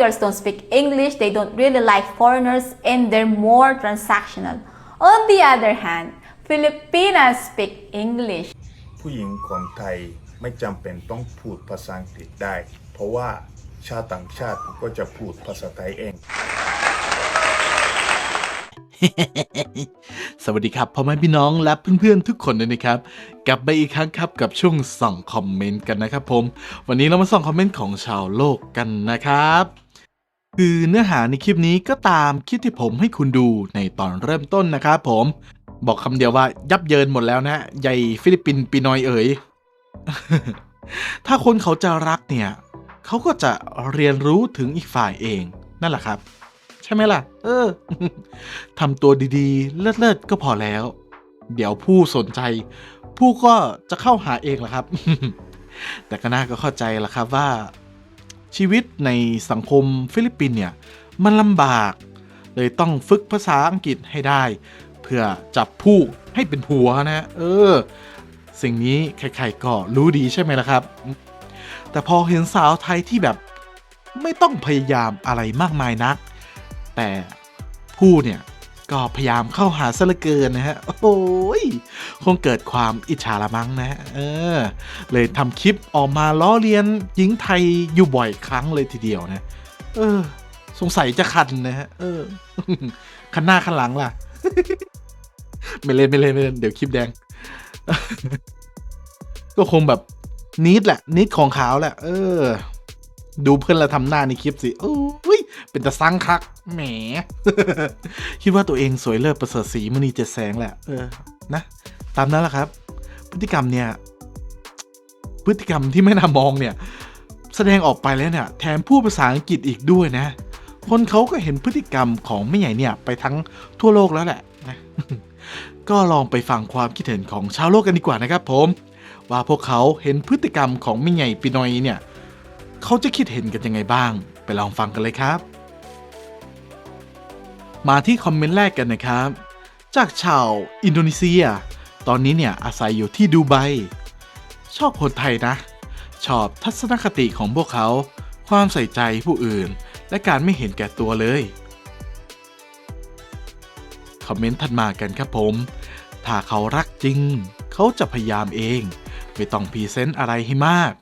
girls don't speak English, they don't really like foreigners, and they're more transactional. On the other hand, Filipinas speak English. ผู้หญิงของไทยไม่จำเป็นต้องพูดภาษาอังกฤษได้ เพราะว่าชาติต่างชาติก็จะพูดภาษาไทยเอง สวัสดีครับพ่อแม่พี่น้องและเพื่อนๆทุกคนเลยนะครับ กลับมาอีกครั้งครับกับช่วงส่องคอมเมนต์กันนะครับผม วันนี้เรามาส่องคอมเมนต์ของชาวโลกกันนะครับ คือเนื้อหาในคลิปนี้ก็ตามคลิปที่ผมให้คุณดูในตอนเริ่มต้นนะครับผม บอกคำเดียวว่ายับเยินหมดแล้วนะใหญ่ฟิลิปปินส์ปีนอยเอ๋ย ถ้าคนเขาจะรักเนี่ยเขาก็จะเรียนรู้ถึงอีกฝ่ายเองนั่นแหละครับ ใช่ไหมล่ะ เออทำตัวดีๆ เลิศๆก็พอแล้ว เดี๋ยวผู้สนใจ ผู้ก็จะเข้าหาเองแหละครับ แต่ก็น่าก็เข้าใจละครับว่า ชีวิตในสังคมฟิลิปปินเนี่ยมันลำบาก เลยต้องฝึกภาษาอังกฤษให้ได้ เพื่อจับผู้ให้เป็นผัวนะ เออ สิ่งนี้ใครๆก็รู้ดีใช่ไหมล่ะครับ แต่พอเห็นสาวไทยที่แบบไม่ต้องพยายามอะไรมากมายนัก แต่ผู้เนี่ย ก็พยายามเข้าหาซะเหลือเกินนะฮะ โอ้ย คงเกิดความอิจฉาละมั้งนะฮะเออ เลยทำคลิปออกมาล้อเลียนหญิงไทยอยู่บ่อยครั้งเลยทีเดียวนะ เออ สงสัยจะคันนะฮะ เออ คันหน้าคันหลังล่ะ ไม่เล่นไม่เล่นไม่เล่นเดี๋ยวคลิปแดง ก็คงแบบนิดแหละนิดของขาวแหละ เออ ดูเพื่อนเราทำหน้าในคลิปสิโอ้ย เป็นตะซังคัก แหม คิดว่าตัวเองสวยเลิศประเสริฐสีมณีเจ็ดแสงแหละ เออ นะ ตามนั้นแหละครับ พฤติกรรมเนี่ย พฤติกรรมที่ไม่น่ามองเนี่ย แสดงออกไปแล้วเนี่ย แถมพูดภาษาอังกฤษอีกด้วยนะ คนเขาก็เห็นพฤติกรรมของแม่ใหญ่เนี่ย ไปทั้งทั่วโลกแล้วแหละนะก็ลองไปฟังความคิดเห็นของชาวโลกกันดีกว่านะครับผม ว่าพวกเขาเห็นพฤติกรรมของแม่ใหญ่ปีนอยเนี่ย เขาจะคิดเห็นกันยังไงบ้าง ไปลองฟังกันเลยครับ มาที่คอมเมนต์แรกกันนะครับ จากชาวอินโดนีเซีย ตอนนี้เนี่ยอาศัยอยู่ที่ดูไบชอบคนไทยนะ ชอบทัศนคติของพวกเขา ความใส่ใจผู้อื่น และการไม่เห็นแก่ตัวเลย คอมเมนต์ถัดมากันครับผม ถ้าเขารักจริง เขาจะพยายามเอง ไม่ต้องพรีเซนต์อะไรให้มาก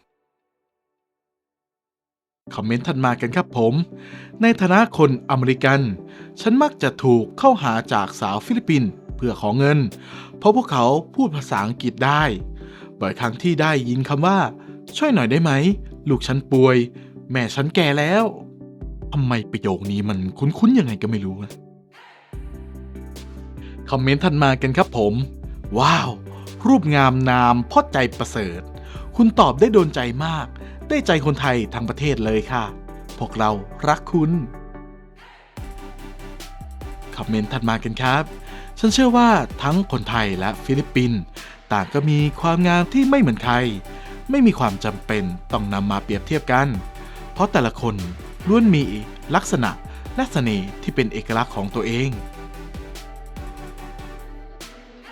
คอมเมนต์ถัดมากันครับผม ในฐานะคนอเมริกัน ฉันมักจะถูกเข้าหาจากสาวฟิลิปปินส์เพื่อขอเงิน เพราะพวกเขาพูดภาษาอังกฤษได้ บ่อยครั้งที่ได้ยินคำว่า ช่วยหน่อยได้ไหม ลูกฉันป่วย แม่ฉันแก่แล้วทำไมประโยคนี้มันคุ้นๆยังไงก็ไม่รู้นะคอมเมนต์ถัดมากันครับผม ว้าว รูปงามนามพ่อใจประเสริฐ คุณตอบได้โดนใจมาก ได้ใจคนไทยทั้งประเทศเลยค่ะ พวกเรารักคุณคอมเมนต์ถัดมากันครับ ฉันเชื่อว่าทั้งคนไทยและฟิลิปปินส์ต่างก็มีความงามที่ไม่เหมือนใคร ไม่มีความจำเป็นต้องนำมาเปรียบเทียบกัน เพราะแต่ละคนล้วนมีลักษณะและเสน่ห์ที่เป็นเอกลักษณ์ของตัวเอง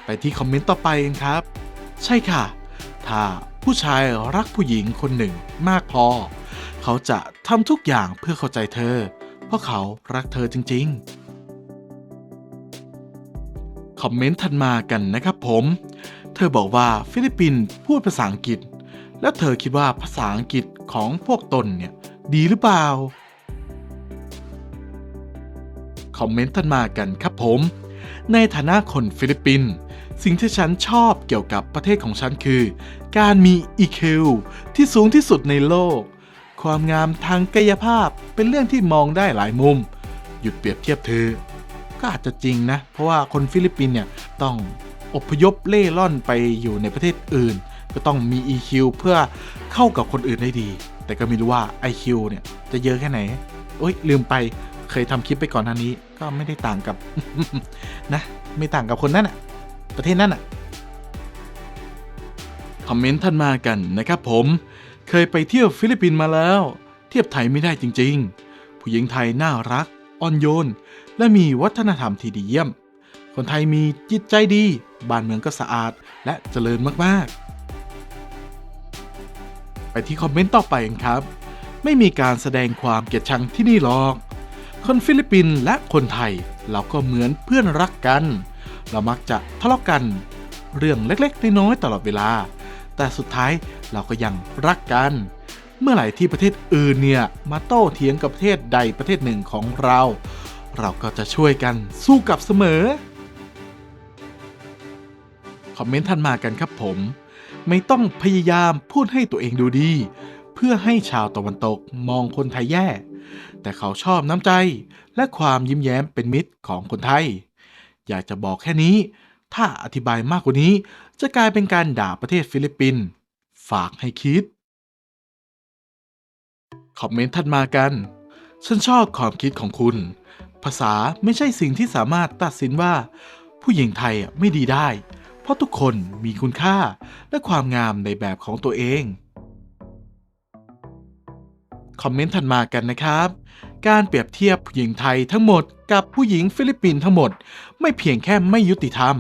ไปที่คอมเมนต์ต่อไปกันครับ ใช่ค่ะ ถ้า ผู้ชายรักผู้หญิงคนหนึ่งมากพอ เขาจะทำทุกอย่างเพื่อเข้าใจเธอ เพราะเขารักเธอจริงๆ คอมเมนต์ถัดมากันนะครับผม เธอบอกว่าฟิลิปปินส์พูดภาษาอังกฤษ แล้วเธอคิดว่าภาษาอังกฤษของพวกตนเนี่ยดีหรือเปล่า คอมเมนต์ถัดมากันครับผม ในฐานะคนฟิลิปปินส์สิ่งที่ฉันชอบเกี่ยวกับประเทศของฉันคือ การมี EQ ที่สูงที่สุดในโลก ความงามทางกายภาพเป็นเรื่องที่มองได้หลายมุม หยุดเปรียบเทียบเธอ ก็อาจจะจริงนะ เพราะว่าคนฟิลิปปินส์เนี่ยต้องอพยพเล่ร่อนไปอยู่ในประเทศอื่น ก็ต้องมี EQ เพื่อเข้ากับคนอื่นได้ดี แต่ก็ไม่รู้ว่า IQ เนี่ยจะเยอะแค่ไหนโอ๊ยลืมไปเคยทำคลิปไปก่อนหน้านี้ ก็ไม่ได้ต่างกับนะไม่ต่างกับคนนั้นอะประเทศนั้นอะ คอมเมนต์ท่านมากันนะครับผม เคยไปเที่ยวฟิลิปปินส์มาแล้ว เทียบไทยไม่ได้จริง ๆ ผู้หญิงไทยน่ารัก อ่อนโยน และมีวัฒนธรรมที่ดีเยี่ยม คนไทยมีจิตใจดี บ้านเมืองก็สะอาดและเจริญมากๆ ไปที่คอมเมนต์ต่อไปครับ ไม่มีการแสดงความเกลียดชังที่นี่หรอก คนฟิลิปปินส์และคนไทยเราก็เหมือนเพื่อนรักกัน เรามักจะทะเลาะกันเรื่องเล็กๆ น้อยๆตลอดเวลา แต่สุดท้ายเราก็ยังรักกัน เมื่อไหร่ที่ประเทศอื่นเนี่ยมาโต้เถียงกับประเทศใดประเทศหนึ่งของเรา เราก็จะช่วยกันสู้กับเสมอ คอมเมนต์ทันมากันครับผม ไม่ต้องพยายามพูดให้ตัวเองดูดี เพื่อให้ชาวตะวันตกมองคนไทยแย่ แต่เขาชอบน้ำใจและความยิ้มแย้มเป็นมิตรของคนไทย อยากจะบอกแค่นี้ ถ้าอธิบายมากกว่านี้จะกลายเป็นการด่าประเทศฟิลิปปินส์ฝากให้คิด คอมเมนต์ถัดมากัน ฉันชอบความคิดของคุณ ภาษาไม่ใช่สิ่งที่สามารถตัดสินว่า ผู้หญิงไทยอะไม่ดีได้ เพราะทุกคนมีคุณค่าและความงามในแบบของตัวเอง คอมเมนต์ถัดมากันนะครับ การเปรียบเทียบผู้หญิงไทยทั้งหมดกับผู้หญิงฟิลิปปินส์ทั้งหมด ไม่เพียงแค่ไม่ยุติธรรม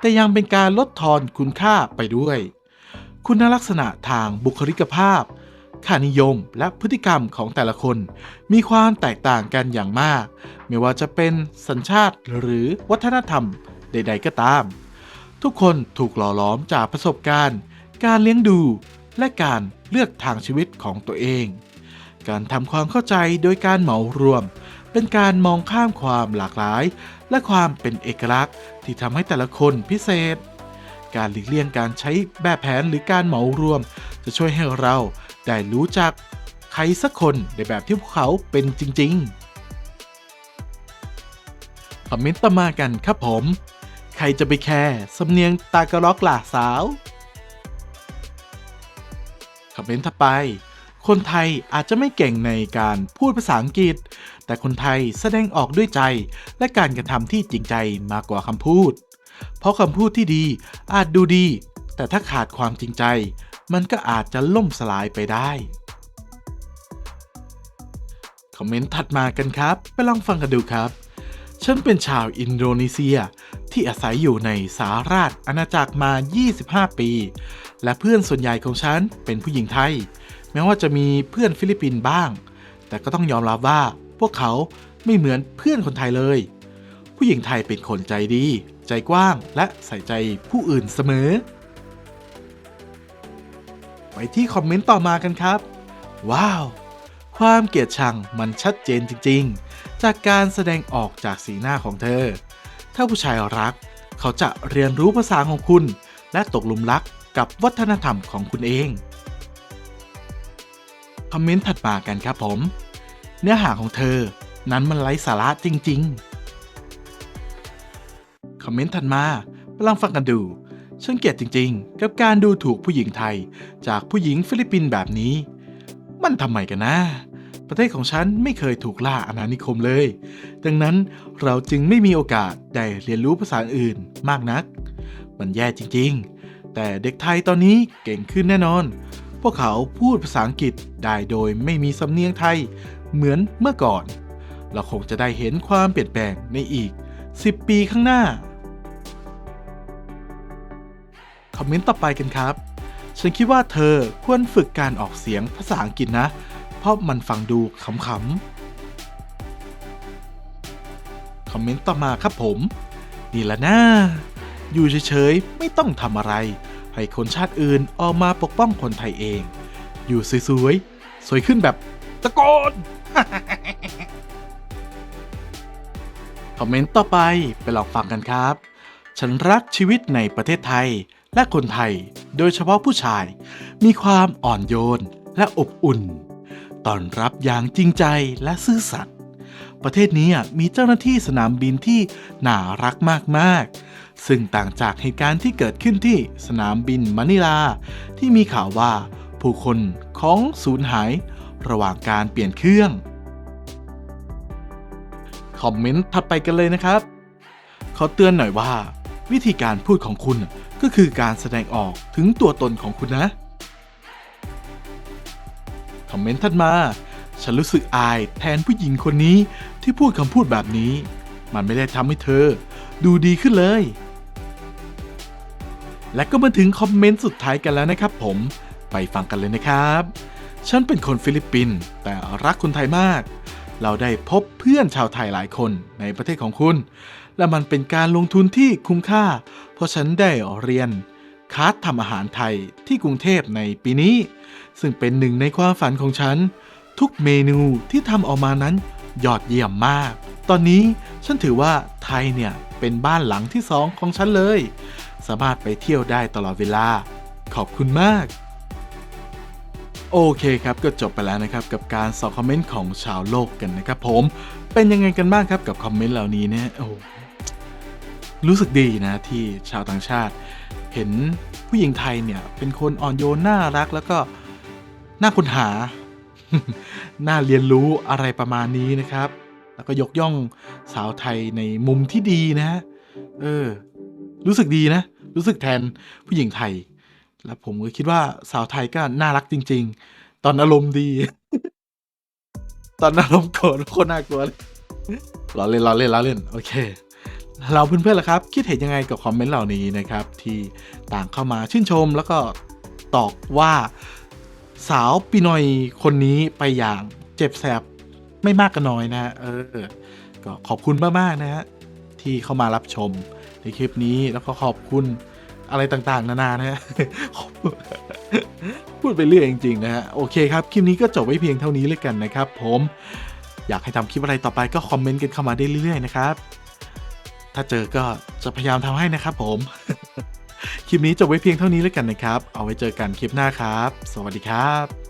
แต่ยังเป็นการลดทอนคุณค่าไปด้วย คุณลักษณะทางบุคลิกภาพ ค่านิยมและพฤติกรรมของแต่ละคน มีความแตกต่างกันอย่างมาก ไม่ว่าจะเป็นสัญชาติหรือวัฒนธรรมใด ๆ ก็ตาม ทุกคนถูกหล่อหลอมจากประสบการณ์ การเลี้ยงดู และการเลือกทางชีวิตของตัวเอง การทำความเข้าใจโดยการเหมารวม เป็นการมองข้ามความหลากหลาย และความเป็นเอกลักษณ์ ที่ทำให้แต่ละคนพิเศษ การหลีกเลี่ยงการใช้แบบแผนหรือการเหมารวม จะช่วยให้เราได้รู้จักใครสักคนในแบบที่พวกเขาเป็นจริง ๆ คอมเมนต์ต่อมากันครับผม ใครจะไปแคร์สำเนียงตากระล็อกหล่าสาว คอมเมนต์ถัดไป คนไทยอาจจะไม่เก่งในการพูดภาษาอังกฤษ แต่คนไทยแสดงออกด้วยใจ และการกระทำที่จริงใจมากกว่าคำพูด เพราะคำพูดที่ดีอาจดูดี แต่ถ้าขาดความจริงใจ มันก็อาจจะล่มสลายไปได้ คอมเมนต์ถัดมากันครับ ไปลองฟังกันดูครับ ฉันเป็นชาวอินโดนีเซียที่อาศัยอยู่ในสาราชอาณาจักรมา 25 ปี และเพื่อนส่วนใหญ่ของฉันเป็นผู้หญิงไทย แม้ว่าจะมีเพื่อนฟิลิปปินส์บ้าง แต่ก็ต้องยอมรับว่าพวกเขาไม่เหมือนเพื่อนคนไทยเลย ผู้หญิงไทยเป็นคนใจดี ใจกว้างและใส่ใจผู้อื่นเสมอ ไปที่คอมเมนต์ต่อมากันครับ ว้าว ความเกลียดชังมันชัดเจนจริง ๆ จากการแสดงออกจากสีหน้าของเธอ ถ้าผู้ชายรัก เขาจะเรียนรู้ภาษาของคุณ และตกหลุมรักกับวัฒนธรรมของคุณเอง คอมเมนต์ถัดมากันครับผม เนื้อหาของเธอ นั้นมันไร้สาระจริง ๆ คอมเมนต์ถัดมาไปลองฟังกันดูฉันเกลียดจริง ๆ กับการดูถูกผู้หญิงไทย จากผู้หญิงฟิลิปปินส์แบบนี้ มันทำไมกันนะประเทศของฉันไม่เคยถูกล่าอาณานิคมเลย ดังนั้นเราจึงไม่มีโอกาสได้เรียนรู้ภาษาอื่นมากนัก มันแย่จริงๆ แต่เด็กไทยตอนนี้เก่งขึ้นแน่นอน พวกเขาพูดภาษาอังกฤษได้โดยไม่มีสำเนียงไทยเหมือนเมื่อก่อน เราคงจะได้เห็นความเปลี่ยนแปลงในอีก 10 ปีข้างหน้า คอมเมนต์ต่อไปกันครับ ฉันคิดว่าเธอควรฝึกการออกเสียงภาษาอังกฤษนะ เพราะมันฟังดูขำๆคอมเมนต์ต่อมาครับผม นี่ละนะ อยู่เฉยๆ ไม่ต้องทำอะไร ให้คนชาติอื่นออกมาปกป้องคนไทยเอง อยู่สวยๆ สวยขึ้นแบบตะโกน คอมเมนต์ต่อไปไปลองฟังกันครับ ฉันรักชีวิตในประเทศไทยและคนไทย โดยเฉพาะผู้ชาย มีความอ่อนโยนและอบอุ่นต้อนรับอย่างจริงใจและซื่อสัตย์ ประเทศนี้มีเจ้าหน้าที่สนามบินที่น่ารักมากๆ ซึ่งต่างจากเหตุการณ์ที่เกิดขึ้นที่สนามบินมะนิลา ที่มีข่าวว่าผู้คนของสูญหายระหว่างการเปลี่ยนเครื่อง คอมเมนต์ถัดไปกันเลยนะครับ ขอเตือนหน่อยว่า วิธีการพูดของคุณก็คือการแสดงออกถึงตัวตนของคุณนะ คอมเมนต์ถัดมา ฉันรู้สึกอายแทนผู้หญิงคนนี้ที่พูดคำพูดแบบนี้ มันไม่ได้ทำให้เธอ ดูดีขึ้นเลย และก็มาถึงคอมเมนต์สุดท้ายกันแล้วนะครับผมไปฟังกันเลยนะครับ ฉันเป็นคนฟิลิปปินส์แต่รักคนไทยมาก เราได้พบเพื่อนชาวไทยหลายคนในประเทศของคุณ และมันเป็นการลงทุนที่คุ้มค่า เพราะฉันได้เรียนคลาสทำอาหารไทยที่กรุงเทพในปีนี้ ซึ่งเป็นหนึ่งในความฝันของฉัน ทุกเมนูที่ทำออกมานั้นยอดเยี่ยมมาก ตอนนี้ฉันถือว่าไทยเนี่ยเป็นบ้านหลังที่สองของฉันเลย สามารถไปเที่ยวได้ตลอดเวลา ขอบคุณมาก โอเคครับก็จบไปแล้วนะครับกับการสอบคอมเมนต์ของชาวโลกกันนะครับผม เป็นยังไงกันบ้างครับกับคอมเมนต์เหล่านี้เนี่ยโอ้โหรู้สึกดีนะที่ชาวต่างชาติ เห็นผู้หญิงไทยเนี่ยเป็นคนอ่อนโยนน่ารักแล้วก็น่าค้นหา น่าเรียนรู้อะไรประมาณนี้นะครับ แล้วก็ยกย่องสาวไทยในมุมที่ดีนะเออ รู้สึกดีนะ รู้สึกแทนผู้หญิงไทย แล้วผมก็คิดว่าสาวไทยก็น่ารักจริง ๆ ตอนอารมณ์ดี ตอนอารมณ์โกรธโคตรน่ากลัวเลยล้อเล่นล้อเล่นล้อเล่น โอเค เราเพื่อนๆล่ะครับ คิดเห็นยังไงกับคอมเมนต์เหล่านี้นะครับ ที่ต่างเข้ามาชื่นชมแล้วก็ตอกว่า สาวปีนอยคนนี้ไปอย่างเจ็บแสบไม่มากก็น้อยนะฮะเออก็ขอบคุณมากๆนะฮะที่เข้ามารับชมในคลิปนี้แล้วก็ขอบคุณอะไรต่างๆ นานานะฮะพูดไปเรื่อยจริงๆนะฮะโอเคครับคลิปนี้ก็จบไว้เพียงเท่านี้เลยกันนะครับ ผมอยากให้ทำคลิปอะไรต่อไปก็คอมเมนต์กันเข้ามาได้เรื่อยๆนะครับ ถ้าเจอก็จะพยายามทำให้นะครับผม คลิปนี้จบไว้เพียงเท่านี้แล้วกันนะครับ เอาไว้เจอกันคลิปหน้าครับ สวัสดีครับ